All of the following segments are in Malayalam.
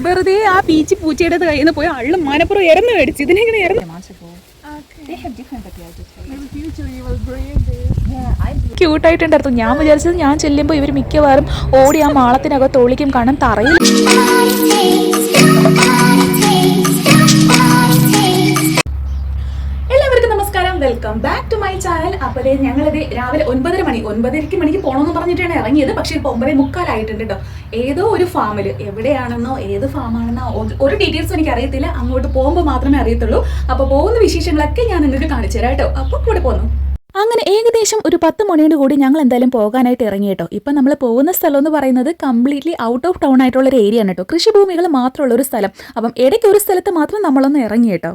വെറുതെ ആ പീച്ചി പൂച്ചയുടെ കയ്യിൽ നിന്ന് പോയി അള്ളും മനപ്പുറം ഇറന്ന് മേടിച്ചു. ഇതിനെങ്ങനെ ഇറന്ന് ക്യൂട്ടായിട്ടുണ്ടായിരുന്നു ഞാൻ വിചാരിച്ചത് ഞാൻ ചെല്ലുമ്പോൾ ഇവർ മിക്കവാറും ഓടി ആ മാളത്തിനകത്ത് ഒളിക്കും കാണാൻ തറയിൽ welcome back to my channel അപ്പോൾ ദേ ഞങ്ങളിത് രാവിലെ ഒൻപതര മണി ഒൻപതരയ്ക്ക് മണിക്ക് പോകണമെന്ന് പറഞ്ഞിട്ടാണ് ഇറങ്ങിയത്. പക്ഷേ ഇപ്പോൾ ഒമ്പതേ മുക്കാലായിട്ടുണ്ട് കേട്ടോ ഏതോ ഒരു ഫാമിൽ എവിടെയാണെന്നോ ഏത് ഫാമാണെന്നോ ഒരു ഡീറ്റെയിൽസ് എനിക്ക് അറിയത്തില്ല. അങ്ങോട്ട് പോകുമ്പോൾ മാത്രമേ അറിയത്തുള്ളൂ. അപ്പോൾ പോകുന്ന വിശേഷങ്ങളൊക്കെ ഞാൻ നിങ്ങൾക്ക് കാണിച്ചു തരാം കേട്ടോ അപ്പോൾ കൂടെ പോന്നു. അങ്ങനെ ഏകദേശം ഒരു പത്ത് മണിയോട് കൂടി ഞങ്ങൾ എന്തായാലും പോകാനായിട്ട് ഇറങ്ങി കേട്ടോ ഇപ്പം നമ്മൾ പോകുന്ന സ്ഥലം എന്ന് പറയുന്നത് കംപ്ലീറ്റ്ലി ഔട്ട് ഓഫ് ടൗൺ ആയിട്ടുള്ള ഒരു ഏരിയ ആണ് കേട്ടോ കൃഷിഭൂമികൾ മാത്രമുള്ള ഒരു സ്ഥലം. അപ്പം ഇടയ്ക്ക് ഒരു സ്ഥലത്ത് മാത്രം നമ്മളൊന്ന് ഇറങ്ങി കേട്ടോ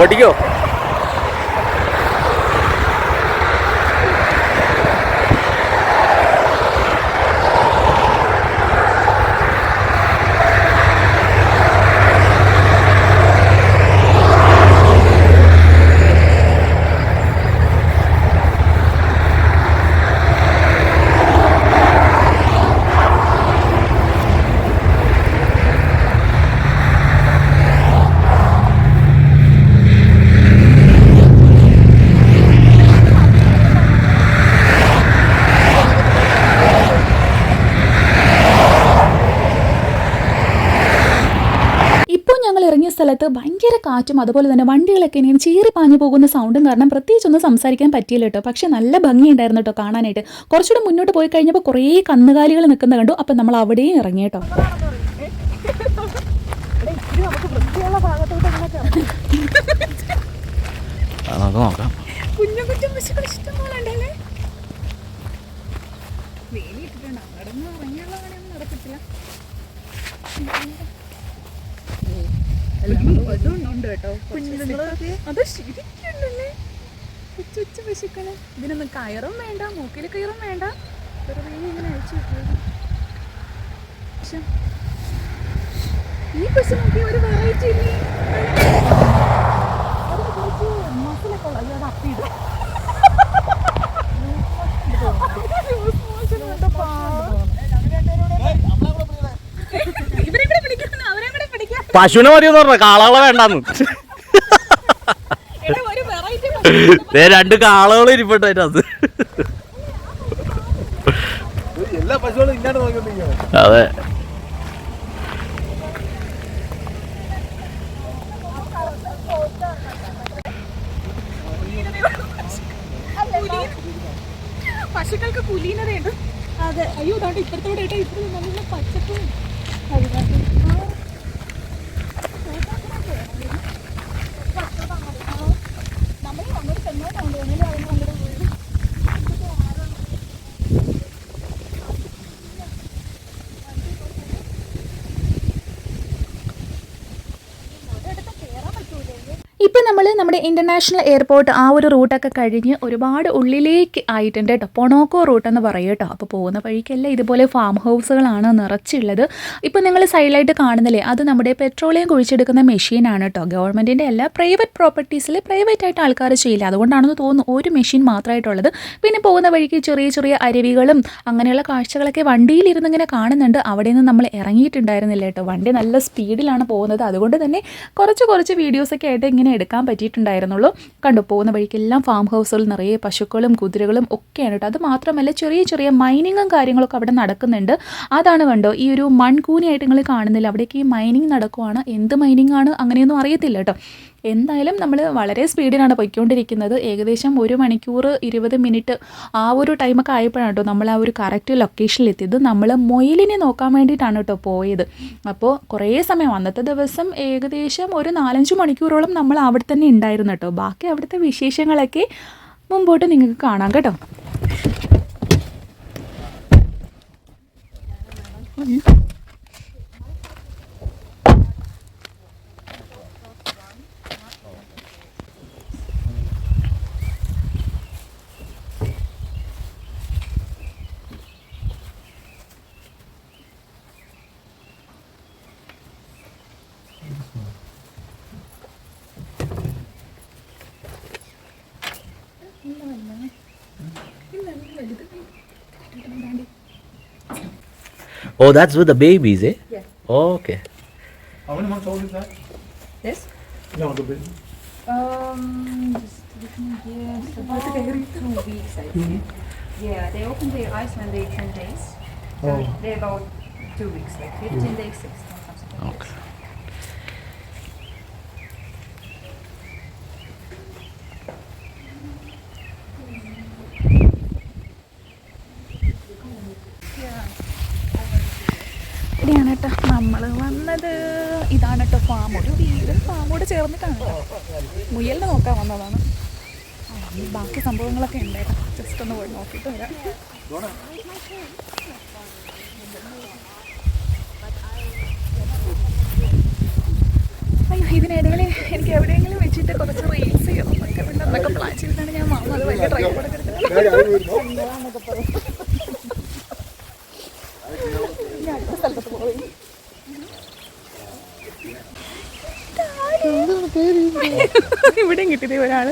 ഓടിക്കോ സ്ഥലത്ത് ഭയങ്കര കാറ്റും അതുപോലെ തന്നെ വണ്ടികളൊക്കെ ഇങ്ങനെ ചീറി പാഞ്ഞു പോകുന്ന സൗണ്ടും കാരണം പ്രത്യേകിച്ച് ഒന്നും സംസാരിക്കാൻ പറ്റിയില്ല കേട്ടോ. പക്ഷെ നല്ല ഭംഗിയുണ്ടായിരുന്നു കേട്ടോ കാണാനായിട്ട്. കുറച്ചുകൂടെ മുന്നോട്ട് പോയി കഴിഞ്ഞപ്പോൾ കുറേ കന്നുകാലികൾ നിൽക്കുന്ന കണ്ടു. അപ്പം നമ്മൾ അവിടെയും ഇറങ്ങി കേട്ടോ. കുഞ്ഞു കുഞ്ഞു പശുക്കൾ ഇഷ്ടംപോലെ ഉണ്ടല്ലേ? ഇറങ്ങിയുള്ള പണിയൊന്നും നടക്കത്തില്ല. അതുണ്ട് കേട്ടോ അത് ശരിക്കുണ്ടല്ലേ ഉച്ച ഉച്ച പശുക്കൾ ഇതിനൊന്നും കയറും വേണ്ട മൂക്കിൽ കയറും വേണ്ട വെറുതെ ഇങ്ങനെ അഴിച്ചു പക്ഷെ ഈ പശു നോക്കി ഒരു വെറൈറ്റി ഇല്ലേ അതിന് കുറച്ച് മസിലൊക്കെ ഉള്ളത് അത് അപ്പിയിടും ഇവരെ കൂടെ പിടിക്കുന്നു അവരെ കൂടെ പിടിക്കാം പശുവിനെ മതിയെന്ന് പറഞ്ഞ കാളകളെ വേണ്ടാന്ന്. ദേ രണ്ട് കാളകൾ ഇരിപ്പട്ടെ അത് എല്ലാ പശുക്കളും ഇങ്ങോട്ട് നോക്കിക്കൊണ്ടിരിക്കുകയാണ്. അതെ. പശുക്കൾക്ക് പുലീനതയുണ്ട്. അതെ. അയ്യോ ഇപ്പോഴത്തോടെ ഇപ്പോഴും നല്ല പച്ചപ്പും. ഇപ്പം നമ്മൾ നമ്മുടെ ഇന്റർനാഷണൽ എയർപോർട്ട് ആ ഒരു റൂട്ടൊക്കെ കഴിഞ്ഞ് ഒരുപാട് ഉള്ളിലേക്ക് ആയിട്ടുണ്ട് കേട്ടോ. പൊണോക്കോ റൂട്ട് എന്ന് പറയും കേട്ടോ. അപ്പോൾ പോകുന്ന വഴിക്കെല്ലാം ഇതുപോലെ ഫാം ഹൗസുകളാണ് നിറച്ചുള്ളത്. ഇപ്പം നിങ്ങൾ സൈഡിലായിട്ട് കാണുന്നില്ലേ അത് നമ്മുടെ പെട്രോളിയം കുഴിച്ചെടുക്കുന്ന മെഷീനാണ് കേട്ടോ. ഗവൺമെന്റിന്റെ എല്ലാ പ്രൈവറ്റ് പ്രോപ്പർട്ടീസിൽ പ്രൈവറ്റ് ആയിട്ട് ആൾക്കാർ ചെയ്യില്ല. അതുകൊണ്ടാണെന്ന് തോന്നുന്നു ഒരു മെഷീൻ മാത്രമായിട്ടുള്ളത്. പിന്നെ പോകുന്ന വഴിക്ക് ചെറിയ ചെറിയ അരുവികളും അങ്ങനെയുള്ള കാഴ്ചകളൊക്കെ വണ്ടിയിലിരുന്ന് ഇങ്ങനെ കാണുന്നുണ്ട്. അവിടെ നിന്ന് നമ്മൾ ഇറങ്ങിയിട്ടുണ്ടായിരുന്നില്ല കേട്ടോ. വണ്ടി നല്ല സ്പീഡിലാണ് പോകുന്നത്. അതുകൊണ്ട് തന്നെ കുറച്ച് കുറച്ച് വീഡിയോസൊക്കെ ആയിട്ട് ഇങ്ങനെ എടുക്കാൻ പറ്റിയിട്ടുണ്ടായിരുന്നുള്ളൂ. കണ്ടു പോകുന്ന വഴിക്കെല്ലാം ഫാം ഹൗസുകൾ നിറയെ പശുക്കളും കുതിരകളും ഒക്കെയാണ് കേട്ടോ. അത് മാത്രമല്ല ചെറിയ ചെറിയ മൈനിങ്ങും കാര്യങ്ങളൊക്കെ അവിടെ നടക്കുന്നുണ്ട്. അതാണ് കണ്ടോ ഈ ഒരു മൺകൂനിയായിട്ട് നിങ്ങൾ കാണുന്നില്ല. അവിടേക്ക് ഈ മൈനിങ് നടക്കുവാണ്. എന്ത് മൈനിങ് ആണ്? അങ്ങനെയൊന്നും അറിയത്തില്ല കേട്ടോ. എന്തായാലും നമ്മൾ വളരെ സ്പീഡിലാണ് പോയിക്കൊണ്ടിരിക്കുന്നത്. ഏകദേശം ഒരു മണിക്കൂർ ഇരുപത് മിനിറ്റ് ആ ഒരു ടൈമൊക്കെ ആയപ്പോഴാണ് കേട്ടോ നമ്മൾ ആ ഒരു കറക്റ്റ് ലൊക്കേഷനിൽ എത്തിയത്. നമ്മൾ മൊയിലിനെ നോക്കാൻ വേണ്ടിയിട്ടാണ് കേട്ടോ പോയത്. അപ്പോൾ കുറേ സമയം അന്നത്തെ ദിവസം ഏകദേശം ഒരു നാലഞ്ച് മണിക്കൂറോളം നമ്മൾ അവിടെ തന്നെ ഉണ്ടായിരുന്നു കേട്ടോ. ബാക്കി അവിടുത്തെ വിശേഷങ്ങളൊക്കെ മുമ്പോട്ട് നിങ്ങൾക്ക് കാണാം കേട്ടോ. Oh, that's with the babies, eh? Yeah. okay. How many months old is that? Yes. No, the baby. Um, just looking here, it's about two weeks, I think. Yeah, they open their eyes when they're 10 days. So Oh. they're about two weeks, like 15 days, 16, വന്നത്. ഇതാണ് കേട്ടോ ഫാം ഒരു വീട്. ഫാമോട് ചേർന്നിട്ടാണ് മുയലിന് നോക്കാൻ വന്നതാണ്. ബാക്കി സംഭവങ്ങളൊക്കെ ഉണ്ടായിരുന്നു. ജസ്റ്റ് ഒന്ന് പോയി നോക്കിയിട്ട് വരാം. അയ്യോ ഇതിനിടയിൽ എനിക്ക് എവിടെയെങ്കിലും വെച്ചിട്ട് കുറച്ച് റീൽസ് ചെയ്യണം എന്നൊക്കെ പ്ലാൻ ചെയ്തിട്ടാണ് ഞാൻ വന്നത്. അത് വലിയ ട്രൈ എടുത്തിട്ട് ഞാൻ അടുത്ത സ്ഥലത്ത് പോയി ഇവിടെയും കിട്ടിയത് ഒരാൾ.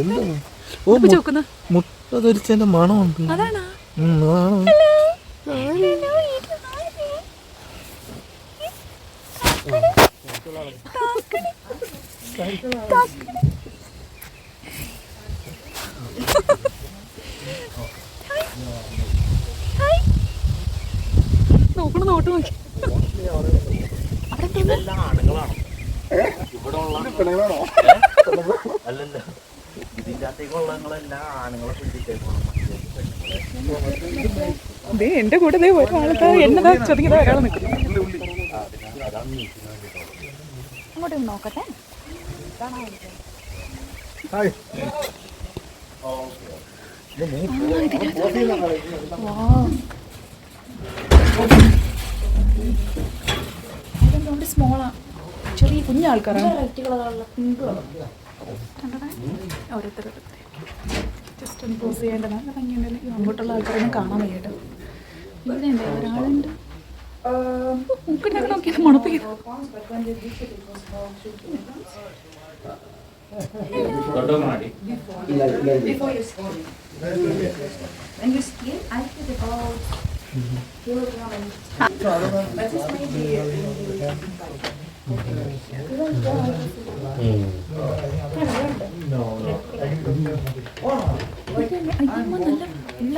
എന്താണ്? ഓ മുട്ട ധരിച്ചതിന്റെ മണമുണ്ട് അതാണോ? ദേ എന്റെ കൂടെ ദേ ഒരാൾക്കാർ എന്നതാ ചെറിയതാ ഒരാൾ നിൽക്കുന്നു അങ്ങോട്ട് നോക്കട്ടെ. സ്മോളാ ചെറിയ കുഞ്ഞ ആൾക്കാരാണ് ഓരോരുത്തർ ജസ്റ്റ് ഒന്ന് പോസ് ചെയ്യേണ്ടതാണ്. ഭംഗിയുണ്ടല്ലോ? ഈ അങ്ങോട്ടുള്ള ആൾക്കാരൊന്നും കാണാൻ വയ്യട്ടോ. ഇവിടെ എന്താ ഒരാളുണ്ട്? മൂക്കിട്ടൊക്കെ നോക്കിയത് മണപ്പ് ചെയ്തു When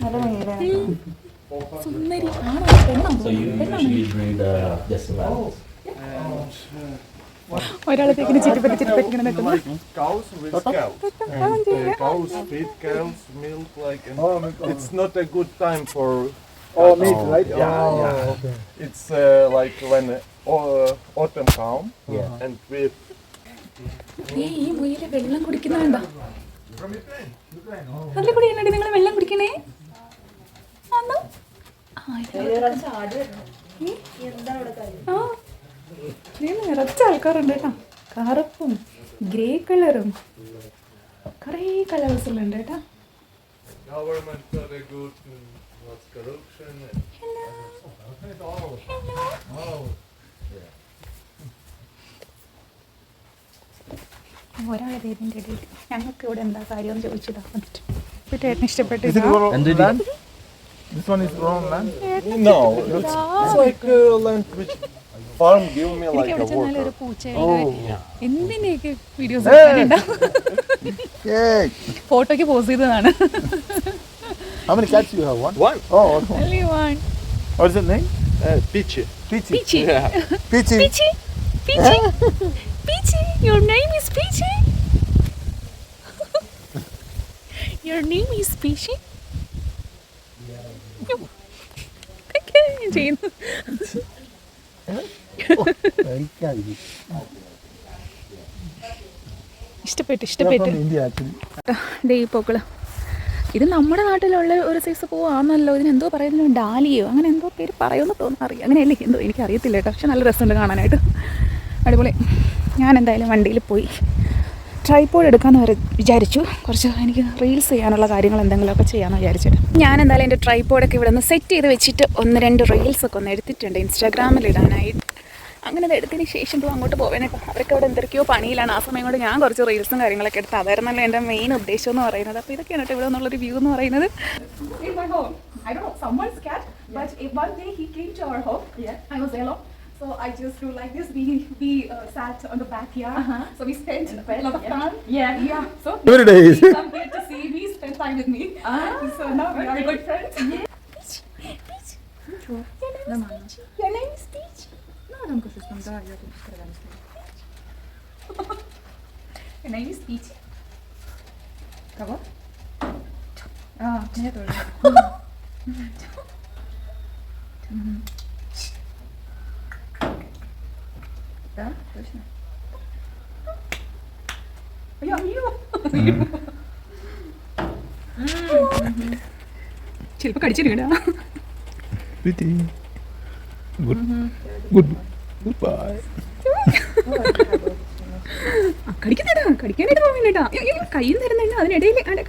and സുന്ദരി ആണോ പെണ്ണോ ചിരിപ്പറ്റി ചിരിപ്പറ്റി ഇങ്ങനെ നിൽക്കുന്നു cows with cows. And uh, cows feed cows milk like and it's not a good time for Oh, meat, right? Yeah, oh, yeah. okay. it's uh, like when uh, au- autumn come and we ഏയ് ഈ മുയിൽ വെള്ളം കുടിക്കുന്നുണ്ടോ അതിൽ കൂടി എന്നടി നിങ്ങൾ വെള്ളം കുടിക്കണേ ദേ നിറച്ച ആൾക്കാരുണ്ട് കേട്ടോ. കറുപ്പും ഗ്രേ കളറും കുറേ കളേഴ്സിലുണ്ട് കേട്ടോ. ഒരാളെ ഇതിന്റെ ഇടയിൽ. ഞങ്ങൾക്ക് ഇവിടെ എന്താ കാര്യം എന്ന് ചോദിച്ചതാ വന്നിട്ട്. ഇപ്പം This one is wrong land? No, it's, it's like uh, land which farm give me എനിക്ക് like അവിടെ a ചെന്നാലും ഒരു water. പൂച്ചയുടെ എന്തിൻ്റെയൊക്കെ വീഡിയോസ് എടുക്കാനുണ്ടോ Yay! ഫോട്ടോയ്ക്ക് പോസ് ചെയ്തതാണ് How many cats you have? One? One. Oh, one. Only one. What's the name? Uh, peachy. Peachy. Peachy. Peachy. Peachy. Peachy. Peachy. Your name is Peachy. Your name is Peachy. ചെയ്യുന്നു. ഇഷ്ടപ്പെട്ടു ഇഷ്ടപ്പെട്ടു. ഇത് നമ്മുടെ നാട്ടിലുള്ള ഒരു സൈസ് പോവാന്നല്ലോ. ഇതിന് എന്തോ പറയുന്നത് ഡാലിയോ അങ്ങനെ എന്തോ പേര് പറയുമെന്ന് തോന്നുന്നു. അറിയാം. അങ്ങനെയല്ലേ? എന്തോ എനിക്ക് അറിയത്തില്ല കേട്ടോ. പക്ഷെ നല്ല രസമുണ്ട് കാണാനായിട്ട്. അടിപൊളി. ഞാൻ എന്തായാലും വണ്ടിയിൽ പോയി ട്രൈപ്പോഡ് എടുക്കാമെന്ന് വരെ വിചാരിച്ചു. കുറച്ച് എനിക്ക് റീൽസ് ചെയ്യാനുള്ള കാര്യങ്ങൾ എന്തെങ്കിലുമൊക്കെ ചെയ്യാമെന്ന് വിചാരിച്ചിട്ട്. ഞാൻ എന്തായാലും എന്റെ ട്രൈപ്പോഡൊക്കെ ഇവിടെ നിന്ന് സെറ്റ് ചെയ്ത് വെച്ചിട്ട് ഒന്ന് രണ്ട് റീൽസൊക്കെ ഒന്ന് എടുത്തിട്ടുണ്ട്. ഇൻസ്റ്റാഗ്രാമിൽ ഇടാനായിട്ട്. അങ്ങനെ അത് എടുത്തതിന് ശേഷം ഇപ്പോൾ അങ്ങോട്ട് പോവാനേ. അവരൊക്കെ അവിടെ എന്തൊക്കെയോ പണിയിലാണ്. ആ സമയം കൊണ്ട് ഞാൻ കുറച്ച് റീൽസും കാര്യങ്ങളൊക്കെ എടുത്ത്. അതായിരുന്നല്ലോ എന്റെ മെയിൻ ഉദ്ദേശം എന്ന് പറയുന്നത്. അപ്പോൾ ഇതൊക്കെയാണ് കേട്ടോ ഇവിടെ നിന്നുള്ളൊരു വ്യൂ എന്ന് പറയുന്നത്. I don't know, someone's cat, but one day he came to our home, yeah, I was alone. So I just do like this. We we uh, sat on the backyard. So we spent a lot of time. Yeah, yeah. So Every day. he come here to see me, spend time with me. so now we are good friends. Peach, Peach. Your name is Peach. Your name is Peach. Your name is Peach. Кого? А, мне тоже. Да, точно. അയ്യോ അയ്യോ ചിലപ്പോ കടിച്ചിരിക്കടാ Pretty. Good. Good. Goodbye. കടിക്കുന്നിടാ കടിക്കാനായിട്ട് പോകുന്നില്ല കയ്യിൽ തരുന്നുണ്ട് അതിനിടയിൽ അല്ല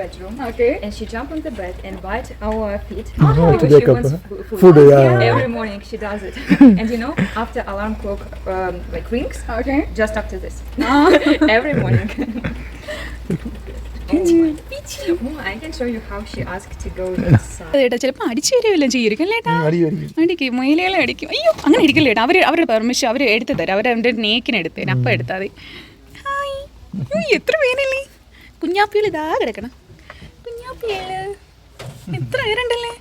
bedroom Okay. and she jumped on the bed and bite our feet Oh, because she wants food. Food, yeah. Every morning she does it. and you know, after alarm clock um, like rings, Okay. just after this, every morning. ചിലപ്പോ I can show you how she asked to go inside. ഏട്ടാ ചിലപ്പോൾ അടിച്ചു തരുമല്ലോ ചെയ്യും അടി അടിക്കും മൊയിലുകളെ അടിക്കും അയ്യോ അങ്ങനെ അടിക്കില്ല ഏട്ടാ അവർ അവരുടെ പെർമിഷൻ അവർ എടുത്തു തരാം അവർ അവന്റെ നേക്കിന് എടുത്തു തരാം അപ്പം എടുത്താൽ മതി എത്ര പേനല്ലേ കുഞ്ഞാപ്പികൾ ഇതാ കിടക്കണം എത്ര പേരുണ്ടല്ലേ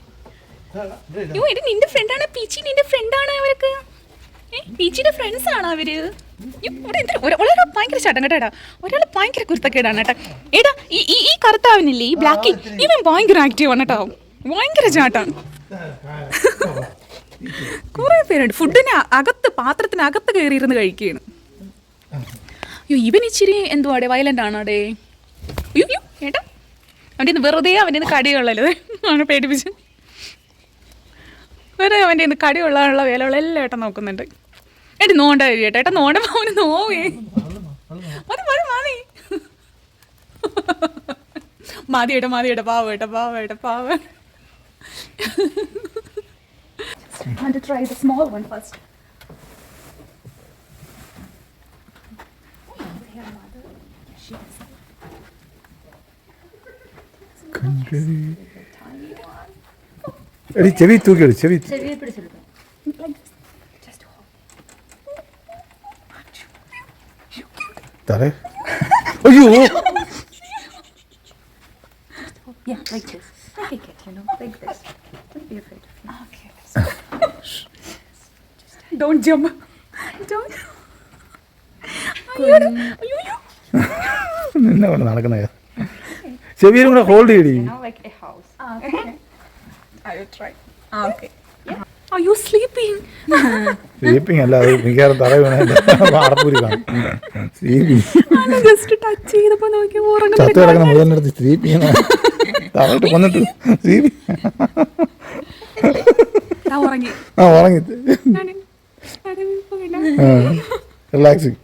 യോ എടി നിന്റെ ഫ്രണ്ടാണ് പീച്ചി നിന്റെ ഫ്രണ്ടാണ് അവർക്ക്. പീച്ചിയുടെ ഫ്രണ്ട്സ് ആണോ അവർ. ഇവിടെ എന്തിനാ? ഒരാ- ഒരാൾ ഭയങ്കര ചേട്ടൻ കേട്ടാ ഒരാൾ ഭയങ്കര കുരുത്തക്കേടാണ് കേട്ടാ. ഏടാ ഈ ഈ കറുത്താവിനില്ലേ ഈ ബ്ലാക്കി ഇവൻ ഭയങ്കര ആക്റ്റീവ് ആണ് കേട്ടോ. ഭയങ്കര ചാട്ടാണ് കുറെ പേരുണ്ട്. ഫുഡിന് അകത്ത് പാത്രത്തിനകത്ത് കയറിയിരുന്ന് കഴിക്കുകയാണ്. അയ്യോ ഇവൻ ഇച്ചിരി എന്തുവാടെ വയലന്റ് ആണോടെ. അയ്യോ ഏട്ടാ അവന്റെ ഇന്ന് വെറുതെ അവന്റെ ഇന്ന് കടിയുള്ളത് അവനെ പേടിപ്പിച്ച്. വെറുതെ അവന്റെ ഇന്ന് കടി വേലകളെല്ലാം ഏട്ടൻ നോക്കുന്നുണ്ട്. ഏട്ടി നോണ്ട ചേട്ടാ ഏട്ടാ നോണ്ട അവന് നോവേ. മതി മതി മതി. മതി ഏട്ടാ മതി ഏട്ടാ പാവ ഏട്ടാ പാവ ഏട്ടാ പാവ. Want to try the small one first. എടി ചെവി തൂക്കിയെടു ചെവി തറേ അയ്യോ Yeah, like this. Take it, you know, like this. Don't be afraid of me. Okay. Don't jump. Don't. അയ്യോ, അയ്യോ. നിന്നെ കൊണ്ട് നടക്കുന്ന ചെവിയിലും കൂടെ ഹോൾഡ് ചെയ്യടി. House. Ah. I. Ah, okay. Are you sleeping? Sleeping അല്ല അത് മിക്കവാറും തറ വീണ വാർപ്പൂരി കാണും. സ്ലീപ്പിംഗ് ചത്തു കിടക്കുന്ന സ്ലീപ്പിംഗ് തറയിട്ട് കൊന്നിട്ട് സ്ലീപ്പിംഗ് ആ ഉറങ്ങി. ആ ഉറങ്ങി relaxing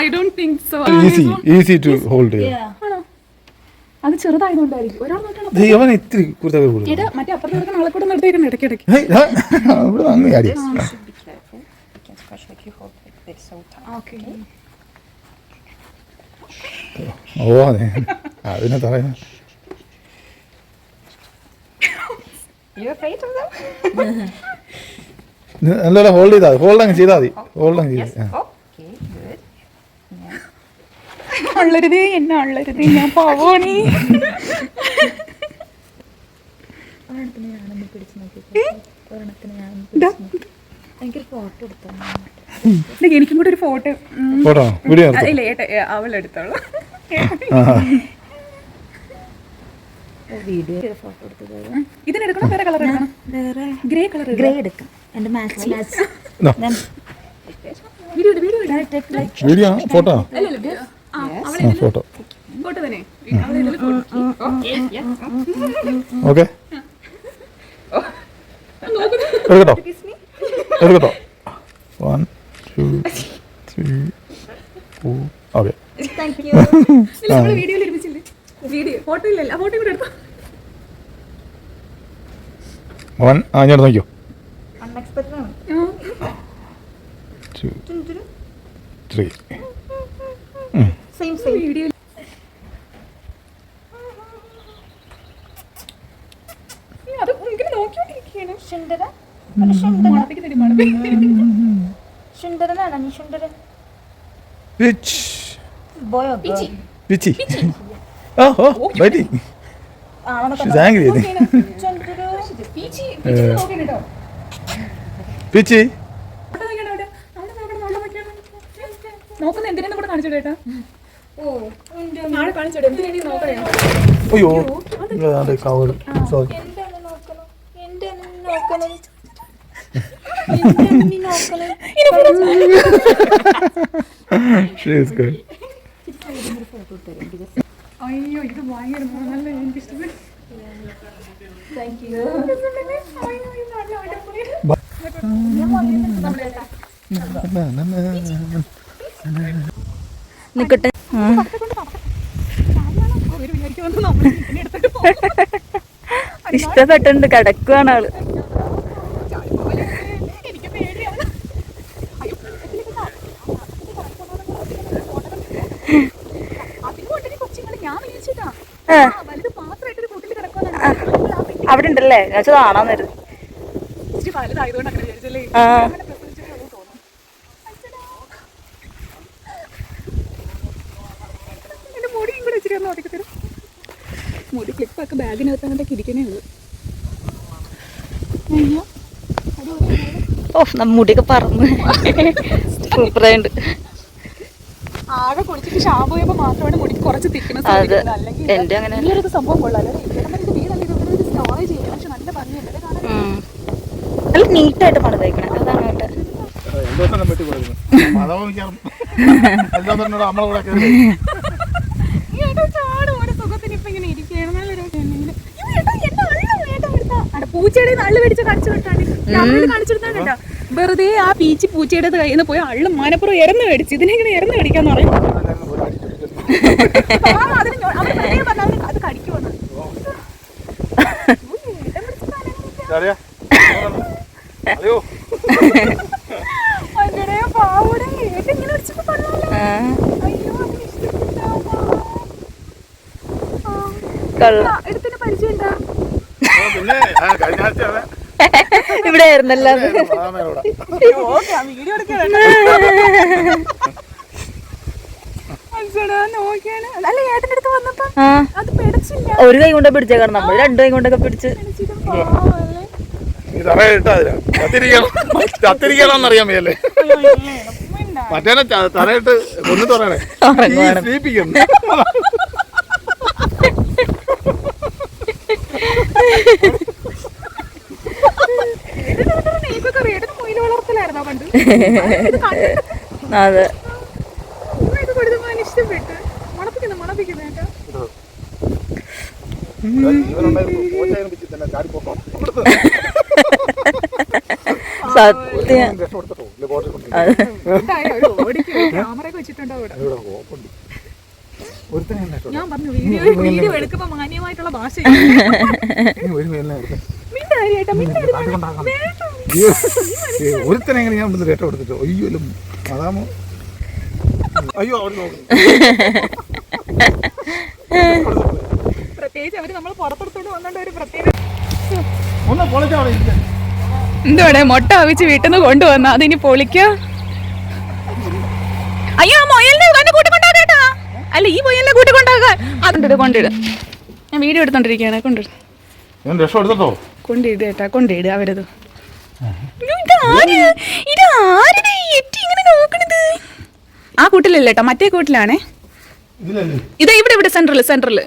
I don't think so easy easy to hold അത് ചെറുതായതുകൊണ്ടായിരിക്കും. ഒരാൾ നോക്കണം ഇത്തിരി മറ്റേ അപ്പുറത്ത് കിടക്കുന്ന ആളെ കൂടെ. ഓക്കെ ഓ അതെ. അതിനെ You afraid of them? Hold ചെയ്താൽ മതി. ഹോൾഡ് അങ്ങ് ചെയ്താൽ മതി. ഹോൾഡ് അങ്ങ് അള്ളരുതേ എന്നെ അള്ളരുതേ ഞാൻ പാവോണി എനിക്കും കൂടെ ഒരു ഫോട്ടോ. ഫോട്ടോ? ഇല്ല ഫോട്ടോ അവളെടുത്തോളൂ ഇതിനെടുക്കണം വേറെ കളർ എടുക്കണം. ഗ്രേ കളർ ഗ്രേ എടുക്കാം. എന്റെ match match. Video. Video photo? Photo. Okay എടുക്കട്ടോ. എടുക്കട്ടോ. One two three four okay ഇല്ല, വീഡിയോയിൽ ഒരുമിച്ചില്ലേ? വീഡിയോ ഫോട്ടോ ഇല്ലല്ലോ ഫോട്ടോ കൂടെ എടുത്തോ. വൺ ആ ഞാൻ നോക്കിയോ ത്രീ സെയിം സെയിം വീഡിയോ അത് ഇങ്ങനെ നോക്കിക്കൊണ്ടിരിക്കുകയാണ്. ശുണ്ടര ശുണ്ടരനാണ് നീ ശുണ്ടരൻ ബോയോ പിച്ചി. ആ ഓ ബൈറ്റി ആംഗ്രി ചുണ്ടരു പീച്ചി നോക്കുന്ന എന്തിനാന്ന് കൂടെ കാണിച്ചു കേട്ടാ ഓ നാളെ കാണിച്ചു എന്തിനാണ് നോക്കണേ? അയ്യോ കവർ സോറി അയ്യോ ഇത് ഭയങ്കര നല്ല എനിക്ക് ഇഷ്ടപ്പെട്ടു അയ്യോ, ഇത് പോകും. ഇഷ്ടപ്പെട്ടുണ്ട് കിടക്കുവാണ് ആൾ. അവിടെ ഉണ്ടല്ലേ കാണാൻ ഇതിലേക്ക് കാ- അതിനുകൊണ്ടിനി കൊച്ചുങ്ങൾ ഞാൻ വിചാരിച്ചതാ. ആ. ആ, വലുത് മാത്രമായിട്ടൊരു കൂട്ടിൽ കിടക്കുവാന്നാണ്. നമ്മൾ ആ പെട്ടി അവിടെ ഉണ്ടല്ലേ ഞാൻ വെച്ചത് ആണോന്ന് ഇച്ചിരി വലുതായതുകൊണ്ട് അങ്ങനെ വിചാരിച്ചല്ലേ ആ. അങ്ങനെ പ്രസവിച്ചിട്ടുള്ളൂ തോന്നുന്നു. അച്ഛടാ. എന്റെ മുടിയും കൂടെ ഇച്ചിരി ഒന്ന് ഒതുക്കി തരും മുടി ക്ലിപ്പൊക്കെ ബാഗിനകത്ത് അങ്ങോട്ടേക്ക് ഇരിക്കണേ ഉള്ളൂ ഓ നമ്മ മുടിയൊക്കെ പറന്ന്. സൂപ്പറായിട്ട് ആകെ കുളിച്ചിട്ട് ഷാമ്പു ചെയ്യുമ്പോൾ മാത്രമാണ് മുടിക്ക് കുറച്ച് അതെ. എന്റെ അങ്ങനെ ഒരു സംഭവം സ്റ്റോർ പക്ഷെ നല്ല ഭംഗിയുണ്ട്. നല്ല നീറ്റായിട്ട് പണിതേക്കണേ. അതാണ് കേട്ടോ എന്തോസം വെട്ടി കൊടുക്കുന്നു മതവും എന്തോന്നോട് നമ്മളെ കൂടെ കയറി ഈ ഏട്ടാ ചാടും ഒരു സുഖത്തിന് ഇപ്പൊ ഇങ്ങനെ ഇരിക്കുകയാണ് നല്ല രസമുണ്ട്. അയ്യോ, ഏട്ടാ, എന്റെ അള്ള് ഏട്ടാ എടുത്താ. അവിടെ പൂച്ചയുടെ നള്ളു പിടിച്ച് കാണിച്ചു വിട്ടാണ് രാവിലെ കാണിച്ചു വിട്ടാണ് കേട്ടോ വെറുതെ ആ പീച്ചി പൂച്ചയുടെ കയ്യിൽ നിന്ന് പോയി അള്ളു മനപ്പുറം ഇറന്ന് മേടിച്ചു. ഇതിനെ ഇങ്ങനെ ഇറന്ന് മേടിക്കാന്ന് പറയും പരിചയം പിന്നെ കഴിഞ്ഞ ആഴ്ച ഇവിടെ. ആയിരുന്നല്ലോ ഒരു കൈ കൊണ്ടേ പിടിച്ചേക്കണം നമ്മൾ രണ്ടു കൈ കൊണ്ടൊക്കെ പിടിച്ച്. പാവല്ലേ. ഈ തറയിട്ടാ അതില ചത്തിരിക്കണം. ചത്തിരിക്കണം എന്നറിയാൻ വയ്യല്ലേ? മറ്റേനെ തറയിട്ട്. സ്ലീപ്പിക്കും കേട്ടോ. സത്യം. ഞാൻ പറഞ്ഞു വീഡിയോ വീഡിയോ എടുക്കുമ്പോ മാന്യമായിട്ടുള്ള ഭാഷ മിണ്ടാരിയേട്ടാ മിണ്ടാരി ഒരുത്തനെ എങ്ങനെ ഞാൻ ഇവിടുന്ന് രേട്ട കൊടുത്തിട്ടോ അയ്യോ അതാമോ? അയ്യോ അവിടെ പ്രത്യേകിച്ച് അവർ നമ്മൾ പുറത്തെടുത്തോണ്ട് വന്നോണ്ട് ഒരു പ്രത്യേക എന്തുവാടെ മുട്ട അവിച്ച് വീട്ടിൽ നിന്ന് കൊണ്ടുവന്ന? അതിനി പൊളിക്ക. അയ്യോ മൊയലിനെ തന്നെ കൂട്ടിക്കൊണ്ടാകട്ടാ അല്ല ഈ മൊയലിനെ കൂട്ടിക്കൊണ്ടാകാൻ അതുണ്ട് കൊണ്ടിട്. ഞാൻ വീഡിയോ എടുത്തോണ്ടിരിക്കുകയാണ്. കൊണ്ടിട്. ഞാൻ രക്ഷ എടുത്തോ കൊണ്ടിട് ഏട്ടാ കൊണ്ടിട് അവരത്. ആ കൂട്ടിലല്ല കേട്ടോ മറ്റേ കൂട്ടിലാണേ? ഇതാ ഇവിടെ ഇവിടെ സെന്ററിൽ സെന്ററിൽ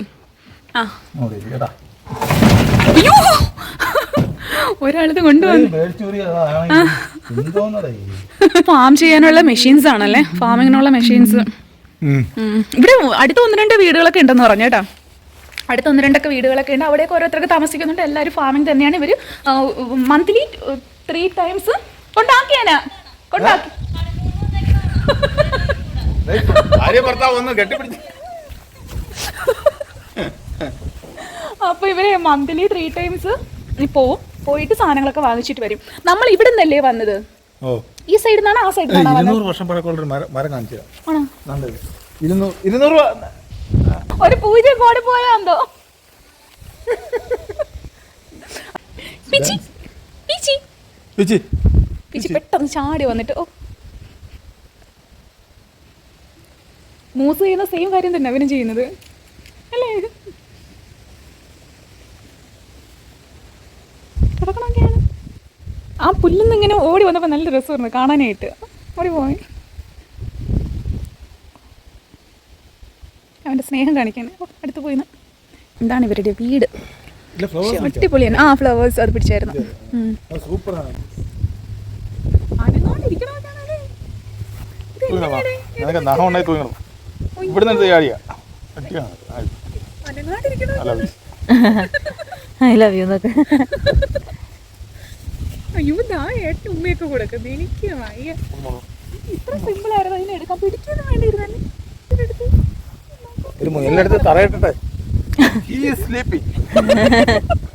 ആ. അയ്യോ! ഒരാളിത് കൊണ്ടുവന്നു. ഫാം ചെയ്യാനുള്ള മെഷീൻസ് ആണല്ലേ? ഫാമിങ്ങിനുള്ള മെഷീൻസ് ഇവിടെ അടുത്ത ഒന്ന് രണ്ട് വീടുകളൊക്കെ ഉണ്ടെന്ന് പറഞ്ഞു കേട്ടോ. അടുത്ത ഒന്ന് രണ്ടൊക്കെ വീടുകളൊക്കെ ഉണ്ട്. അവിടെയൊക്കെ ഓരോരുത്തർക്ക് താമസിക്കുന്നുണ്ട്. എല്ലാവരും ഫാമിംഗ് തന്നെയാണ് ഇവർ മന്ത്ലി ത്രീ ടൈംസ് കൊണ്ടാക്കിയാനാ. കൊണ്ടാക്കി. അപ്പൊ ഇവർ മന്ത്ലി ത്രീ ടൈംസ് പോവും. പോയിട്ട് സാധനങ്ങളൊക്കെ വാങ്ങിച്ചിട്ട് വരും. നമ്മൾ ഇവിടെ നിന്നല്ലേ വന്നത് ഈ സൈഡിൽ നിന്നാണ് ആ സൈഡിൽ നിന്നാണ് വർഷം പഴക്കമുള്ള മരം മരം കാണിച്ചു തരാം. ആണോ? നല്ലത് ഇരുന്നൂറ് ഇരുന്നൂറ് രൂപ ഒരു പൂജ കോടി പോയാന്തോ പിച്ചി പിച്ചി. പിച്ചി പിച്ചി പെട്ടെന്ന് ചാടി വന്നിട്ട് ഓ. മൂസ് ചെയ്യുന്ന സെയിം കാര്യം തന്നെ അവനും ചെയ്യുന്നത്. അല്ലേ? കിടക്കണമൊക്കെയാണ് ആ പുല്ലിന്ന് ഇങ്ങനെ ഓടി വന്നപ്പോൾ നല്ല രസമായിരുന്നു കാണാനായിട്ട്. ഓടി പോയി. അവന്റെ സ്നേഹം കാണിക്കാൻ. അടുത്ത് പോയിന്ന്. എന്താണ് ഇവരുടെ വീട്? അടിപൊളിയാണ്. ആ ഫ്ലവേഴ്സ് അത് പിടിച്ചായിരുന്നു? ഐ ലവ് യു എന്നൊക്കെ. അയ്യോ ദാ ഏട്ട ഉമ്മയൊക്കെ എനിക്ക് വയ്യ. ഇത്ര സിമ്പിൾ ആയിരുന്നു. അതിനെ എടുക്കാൻ പിടിക്കുന്നു മുയലിനടുത്ത് തറയിട്ടെ സ്ലീപ്പിംഗ് is sleeping.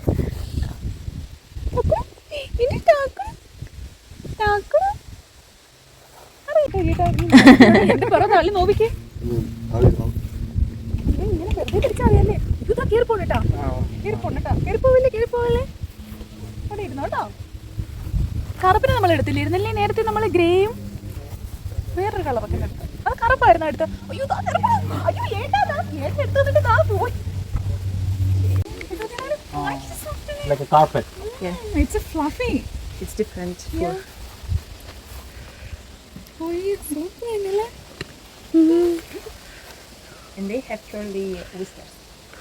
എന്റെ നോവിക്കേ. വെറുതെ നമ്മൾ എടുത്തില്ല? ഇരുന്നില്ലേ നേരത്തെ നമ്മൾ ഗ്രേയും? വേറൊരു കളറൊക്കെ എടുത്തു അത് കറുപ്പായിരുന്നു എടുത്ത്. അയ്യോ. അയ്യോ എടുത്തു like a carpet. Yeah, it's a fluffy. It's different. Yeah. Oh, it's lovely, Nila. Mm-hmm. And they have curly whiskers.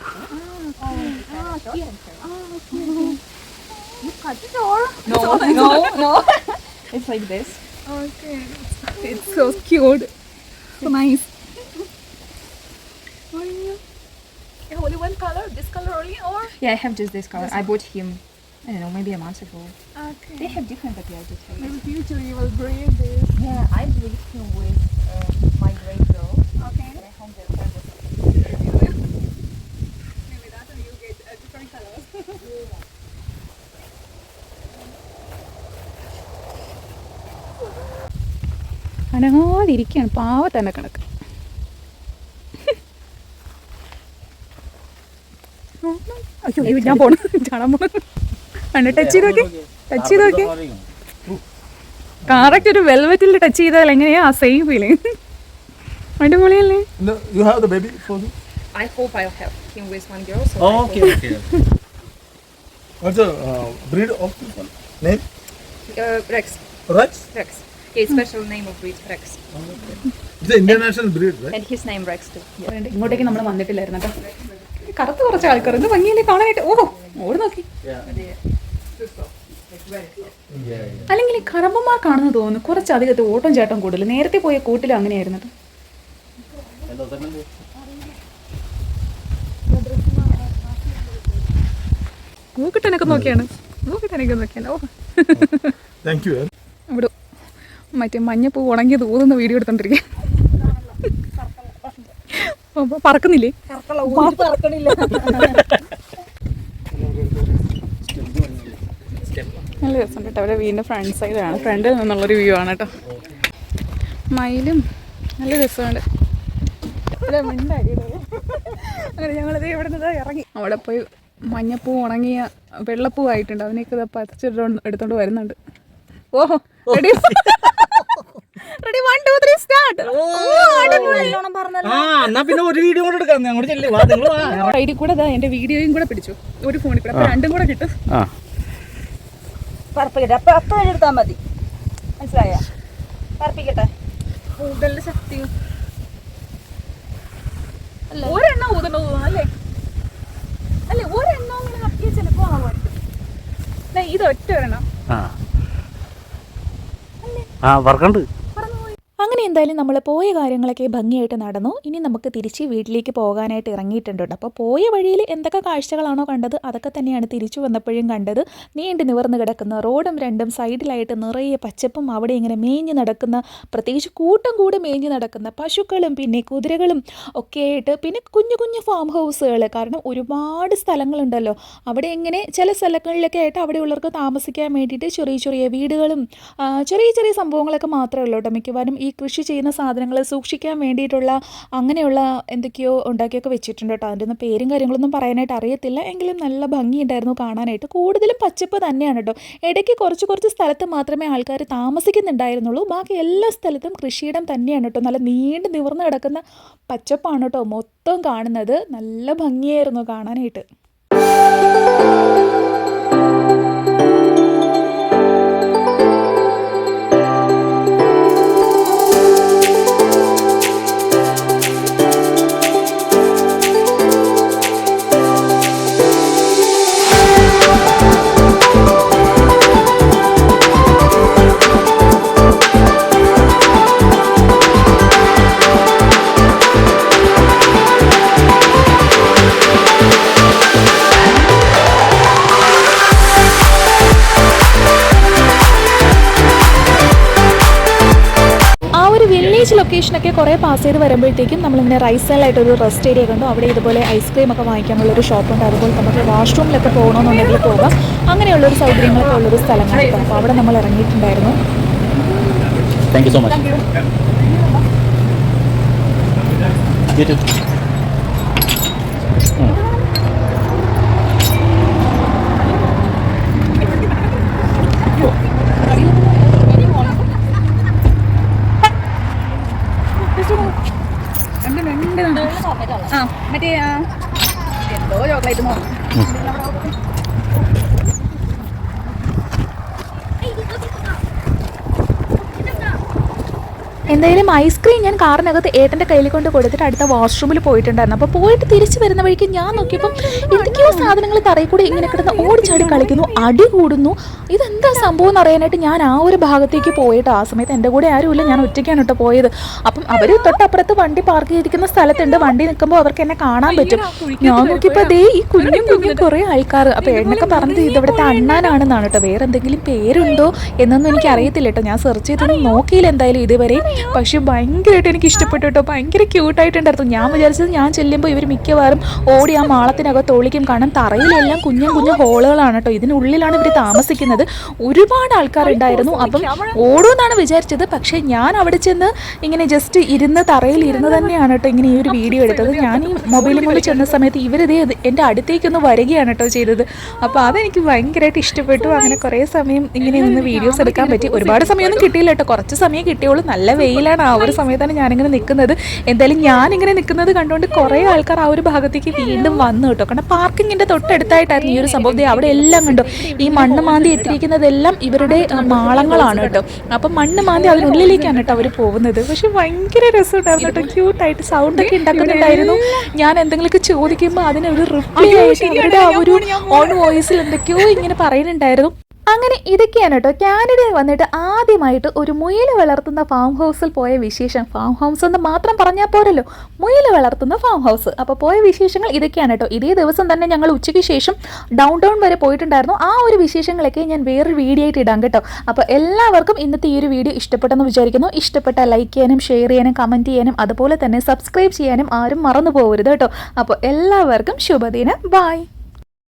Ah, oh, okay. oh, oh, yeah. oh, okay. Ah, mm-hmm. You cut the door. No, no, no. it's like this. Okay. It's so cute. So nice. one color? This color only or? Yeah, I have just this color. I bought him, I don't know, maybe a month ago. Okay. They have different backyard details. In future you will bring this. Yeah, I breed him with uh, my gray girl. Okay. And I hope they'll have this. Maybe that's how you get uh, different colors. അനങ്ങാതിരിക്കുകയാണ് പാവ തന്നെ കണക്ക് അയ്യോ അയ്യോ, ഞാൻ പോണു. ചാടാൻ പോണു. ടച്ച് ചെയ്ത് നോക്കി. ടച്ച് ചെയ്ത് നോക്കി. കറക്റ്റ് ഒരു വെൽവെറ്റിൽ ടച്ച് ചെയ്താൽ എങ്ങനെയാ? ആ സെയിം ഫീലിംഗ് അടിപൊളിയല്ലേ? You have the baby for I hope I'll have him with one girl. So I okay hope- okay what's breed of name Uh, Rex. Rex Rex. Yeah, special name of breed, Rex. It's international breed right And his name Rex too. ഇങ്ങോട്ടേക്ക് നമ്മൾ വന്നിട്ടില്ലായിരുന്നു കേട്ടോ. കറുത്ത് കുറച്ച് ആൾക്കാർ. ഇത് ഭംഗിയില്ലേ കാണാനായിട്ട്. ഓഹോ ഓട് നോക്കി. അല്ലെങ്കിൽ കറമ്പന്മാർ കറമ്പന്മാർക്കാണെന്ന് തോന്നുന്നു കുറച്ചധികത്തെ ഓട്ടം ചാട്ടം കൂടുതൽ. നേരത്തെ പോയ കൂട്ടിലും അങ്ങനെയായിരുന്നു കേട്ടോ. മൂക്കിട്ടനൊക്കെ നോക്കിയാണ്. മൂക്കിട്ടനൊക്കെ നോക്കിയാണ്. ഓ താങ്ക് യു ഇവിടെ മറ്റേ മഞ്ഞപ്പൂ ഉണങ്ങിയത് ഊതുന്ന വീഡിയോ എടുത്തോണ്ടിരിക്കുക പറക്കുന്നില്ലേ? നല്ല രസമുണ്ട് കേട്ടോ. അവരുടെ വീടിന്റെ ഫ്രണ്ട് സൈഡാണ് ഫ്രണ്ടിൽ നിന്നുള്ളൊരു വ്യൂ ആണ് കേട്ടോ. മയിലും നല്ല രസമുണ്ട്? അങ്ങനെ ഞങ്ങളത് ഇവിടെ നിന്ന് ഇറങ്ങി. അവിടെ പോയി മഞ്ഞപ്പൂ ഉണങ്ങിയ വെള്ളപ്പൂ ആയിട്ടുണ്ട് അതിനൊക്കെ ഇതാ പറിച്ചിട്ട് എടുത്തോണ്ട് വരുന്നുണ്ട്. ഓഹോ ready ready one two three start ആ എന്നാ പിന്നെ ഒരു വീഡിയോ കൂടെ എടുക്കാം. അങ്ങോട്ട് ചെല്ലു. വാ നിങ്ങൾ വാ. സൈഡിൽ കൂടെ ഇതാ എന്റെ വീഡിയോയും കൂടെ പിടിച്ചു. ഒരു ഫോണിൽ കൂടെ. അപ്പൊ രണ്ടും കൂടെ കിട്ടും. ആ. പറപ്പിക്കട്ടെ. അപ്പൊ അപ്പൊ എടുത്താൽ മതി. മനസ്സിലായ? പറപ്പിക്കട്ടെ. കൂടുതൽ ശക്തിയും ഒരെണ്ണം ഊതണോ അല്ലേ? അല്ലേ ഒരെണ്ണം ഇങ്ങനെ കത്തിയ ചിലപ്പോ ആവുമായിരിക്കും ഇത് ഒറ്റ ഒരെണ്ണം. ആ വർക്കുണ്ട് അങ്ങനെ എന്തായാലും നമ്മൾ പോയ കാര്യങ്ങളൊക്കെ ഭംഗിയായിട്ട് നടന്നു. ഇനി നമുക്ക് തിരിച്ച് വീട്ടിലേക്ക് പോകാനായിട്ട് ഇറങ്ങിയിട്ടുണ്ട്. അപ്പോൾ പോയ വഴിയിൽ എന്തൊക്കെ കാഴ്ചകളാണോ കണ്ടത്? അതൊക്കെ തന്നെയാണ് തിരിച്ചു വന്നപ്പോഴും കണ്ടത്. നീണ്ടു നിവർന്ന് കിടക്കുന്ന റോഡും രണ്ടും സൈഡിലായിട്ട് നിറയെ പച്ചപ്പും അവിടെ ഇങ്ങനെ മേഞ്ഞ് നടക്കുന്ന പ്രത്യേകിച്ച് കൂട്ടം കൂടെ മേഞ്ഞ് നടക്കുന്ന പശുക്കളും പിന്നെ കുതിരകളും ഒക്കെ ആയിട്ട് പിന്നെ കുഞ്ഞു കുഞ്ഞു ഫാം ഹൗസുകൾ കാരണം ഒരുപാട് സ്ഥലങ്ങളുണ്ടല്ലോ. അവിടെ എങ്ങനെ ചില സ്ഥലങ്ങളിലൊക്കെ ആയിട്ട് അവിടെയുള്ളവർക്ക് താമസിക്കാൻ വേണ്ടിയിട്ട് ചെറിയ ചെറിയ വീടുകളും ചെറിയ ചെറിയ സംഭവങ്ങളൊക്കെ മാത്രമേ ഉള്ളൂ കേട്ടോ. മിക്കവാറും ഈ കൃഷി ചെയ്യുന്ന സാധനങ്ങൾ സൂക്ഷിക്കാൻ വേണ്ടിയിട്ടുള്ള അങ്ങനെയുള്ള എന്തൊക്കെയോ ഉണ്ടാക്കിയൊക്കെ വെച്ചിട്ടുണ്ട് കേട്ടോ. അതിന്റെ ഒന്നും പേരും കാര്യങ്ങളൊന്നും പറയാനായിട്ട് അറിയത്തില്ല. എങ്കിലും നല്ല ഭംഗിയുണ്ടായിരുന്നു കാണാനായിട്ട്. കൂടുതലും പച്ചപ്പ് തന്നെയാണ് കേട്ടോ. ഇടയ്ക്ക് കുറച്ച് കുറച്ച് സ്ഥലത്ത് മാത്രമേ ആൾക്കാർ താമസിക്കുന്നുണ്ടായിരുന്നുള്ളൂ. ബാക്കി എല്ലാ സ്ഥലത്തും കൃഷിയിടം തന്നെയാണ് കേട്ടോ. നല്ല നീണ്ടു നിവർന്ന് കിടക്കുന്ന പച്ചപ്പാണ് കേട്ടോ മൊത്തം കാണുന്നത്. നല്ല ഭംഗിയായിരുന്നു കാണാനായിട്ട്. ലൊക്കേഷനൊക്കെ കുറേ പാസ് ചെയ്ത് വരുമ്പോഴത്തേക്കും നമ്മളിങ്ങനെ റൈസ് ഒരു റെസ്റ്റ് ഏരിയ കണ്ടു. അവിടെ ഇതുപോലെ ഐസ്ക്രീം ഒക്കെ വാങ്ങിക്കാനുള്ള ഒരു ഷോപ്പുണ്ട് അതുപോലെ നമുക്ക് വാഷ്റൂമിലൊക്കെ പോകണമെന്നുണ്ടെങ്കിൽ പോകാം. അങ്ങനെയുള്ളൊരു സൗകര്യങ്ങളൊക്കെ ഉള്ളൊരു സ്ഥലമാണ് അപ്പോൾ അവിടെ നമ്മൾ ഇറങ്ങിയിട്ടുണ്ടായിരുന്നു. Thank you so much You too. ഉം. ആ മറ്റേ ആ, എന്തോ ചോക്ലേറ്റ് എന്തായാലും ഐസ്ക്രീം ഞാൻ കാറിനകത്ത് ഏട്ടന്റെ കയ്യിൽ കൊണ്ട് കൊടുത്തിട്ട് അടുത്ത വാഷ്റൂമിൽ പോയിട്ടുണ്ടായിരുന്നു. അപ്പോൾ പോയിട്ട് തിരിച്ച് വരുന്ന വഴിക്ക് ഞാൻ നോക്കിയപ്പം എന്തൊക്കെയോ സാധനങ്ങൾ തറയിൽ കൂടി ഇങ്ങനെ കിടന്ന് ഓടിച്ചാടി കളിക്കുന്നു അടി കൂടുന്നു. ഇതെന്താ സംഭവം എന്ന് അറിയാനായിട്ട് ഞാൻ ആ ഒരു ഭാഗത്തേക്ക് പോയിട്ട് ആ സമയത്ത് എന്റെ കൂടെ ആരുമില്ല. ഞാൻ ഒറ്റയ്ക്കാണ് കേട്ടോ പോയത്. അപ്പം അവർ തൊട്ടപ്പുറത്ത് വണ്ടി പാർക്ക് ചെയ്തിരിക്കുന്ന സ്ഥലത്തുണ്ട്. വണ്ടി നിൽക്കുമ്പോൾ അവർക്ക് എന്നെ കാണാൻ പറ്റും. ഞാൻ നോക്കിയപ്പോൾ ദേ ഈ കുഞ്ഞും കുഞ്ഞും കുറേ ആൾക്കാർ അപ്പോൾ എന്നൊക്കെ പറഞ്ഞത് ഇത് ഇവിടുത്തെ അണ്ണാനാണെന്നാണ് കേട്ടോ. വേറെ എന്തെങ്കിലും പേരുണ്ടോ എന്നൊന്നും എനിക്ക് അറിയത്തില്ല കേട്ടോ. ഞാൻ സെർച്ച് ചെയ്തൊന്നും നോക്കിയില്ല എന്തായാലും ഇതുവരെ. പക്ഷെ ഭയങ്കരമായിട്ട് എനിക്ക് ഇഷ്ടപ്പെട്ടു കേട്ടോ. ഭയങ്കര ക്യൂട്ടായിട്ടുണ്ടായിരുന്നു. ഞാൻ വിചാരിച്ചത് ഞാൻ ചെല്ലുമ്പോൾ ഇവർ മിക്കവാറും ഓടി ആ മാളത്തിനകത്ത് ഒളിക്കും. കാരണം തറയിലെല്ലാം കുഞ്ഞും കുഞ്ഞു ഹോളുകളാണ് കേട്ടോ. ഇതിനുള്ളിലാണ് ഇവർ താമസിക്കുന്നത്. ഒരുപാട് ആൾക്കാരുണ്ടായിരുന്നു. അപ്പം ഓടുമെന്നാണ് വിചാരിച്ചത്. പക്ഷേ ഞാൻ അവിടെ ചെന്ന് ഇങ്ങനെ ജസ്റ്റ് ഇരുന്ന് തറയിൽ ഇരുന്ന് തന്നെയാണ് കേട്ടോ ഇങ്ങനെ ഈ ഒരു വീഡിയോ എടുത്തത്. ഞാൻ ഈ മൊബൈലും കൊണ്ട് ചെന്ന സമയത്ത് ഇവരിതേ എന്റെ അടുത്തേക്കൊന്ന് വരികയാണ് കേട്ടോ ചെയ്തത്. അപ്പോൾ അതെനിക്ക് ഭയങ്കരമായിട്ട് ഇഷ്ടപ്പെട്ടു. അങ്ങനെ കുറേ സമയം ഇങ്ങനെ നിന്ന് വീഡിയോസ് എടുക്കാൻ പറ്റി. ഒരുപാട് സമയമൊന്നും കിട്ടിയില്ല കേട്ടോ. കുറച്ച് സമയം കിട്ടിയുള്ളൂ. നല്ല വെയിലാണ് ആ ഒരു സമയത്താണ് ഞാനിങ്ങനെ നിൽക്കുന്നത്. എന്തായാലും ഞാനിങ്ങനെ നിൽക്കുന്നത് കണ്ടുകൊണ്ട് കുറേ ആൾക്കാർ ആ ഒരു ഭാഗത്തേക്ക് വീണ്ടും വന്നു കേട്ടോ. കാരണം പാർക്കിങ്ങിന്റെ തൊട്ടടുത്തായിട്ടായിരുന്നു ഈ ഒരു സംഭവം. അവിടെ എല്ലാം കണ്ടു? ഈ മണ്ണ് മാന്തി ഇട്ടിരിക്കുന്നതെല്ലാം ഇവരുടെ മാളങ്ങളാണ് കേട്ടോ. അപ്പം മണ്ണ് മാന്തി അതിനുള്ളിലേക്കാണ് കേട്ടോ അവർ പോകുന്നത്. പക്ഷെ ഭയങ്കര രസമുണ്ടായിരുന്നു കേട്ടോ. ക്യൂട്ടായിട്ട് സൗണ്ട് ഒക്കെ ഉണ്ടാക്കുന്നുണ്ടായിരുന്നു. ഞാൻ എന്തെങ്കിലുമൊക്കെ ചോദിക്കുമ്പോൾ അതിനൊരു റിപ്ലൈ ആയിട്ട് അവരുടെ ആ ഒരു ഓൺ വോയിസിൽ എന്തൊക്കെയോ ഇങ്ങനെ പറയുന്നുണ്ടായിരുന്നു. അങ്ങനെ ഇതൊക്കെയാണ് കേട്ടോ. കാനഡയിൽ വന്നിട്ട് ആദ്യമായിട്ട് ഒരു മുയൽ വളർത്തുന്ന ഫാം ഹൗസിൽ പോയ വിശേഷം. ഫാം ഹൗസ് എന്ന് മാത്രം പറഞ്ഞാൽ പോരല്ലോ. മുയൽ വളർത്തുന്ന ഫാം ഹൗസ് അപ്പോൾ പോയ വിശേഷങ്ങൾ ഇതൊക്കെയാണ് കേട്ടോ. ഇതേ ദിവസം തന്നെ ഞങ്ങൾ ഉച്ചയ്ക്ക് ശേഷം ഡൗൺ ടൗൺ വരെ പോയിട്ടുണ്ടായിരുന്നു. ആ ഒരു വിശേഷങ്ങളൊക്കെ ഞാൻ വേറൊരു വീഡിയോ ആയിട്ട് ഇടാം കേട്ടോ. അപ്പോൾ എല്ലാവർക്കും ഇന്നത്തെ ഈ ഒരു വീഡിയോ ഇഷ്ടപ്പെട്ടെന്ന് വിചാരിക്കുന്നു. ഇഷ്ടപ്പെട്ട ലൈക്ക് ചെയ്യാനും ഷെയർ ചെയ്യാനും കമന്റ് ചെയ്യാനും അതുപോലെ തന്നെ സബ്സ്ക്രൈബ് ചെയ്യാനും ആരും മറന്നു പോകരുത് കേട്ടോ. അപ്പോൾ എല്ലാവർക്കും ശുഭദിനം. ബായ്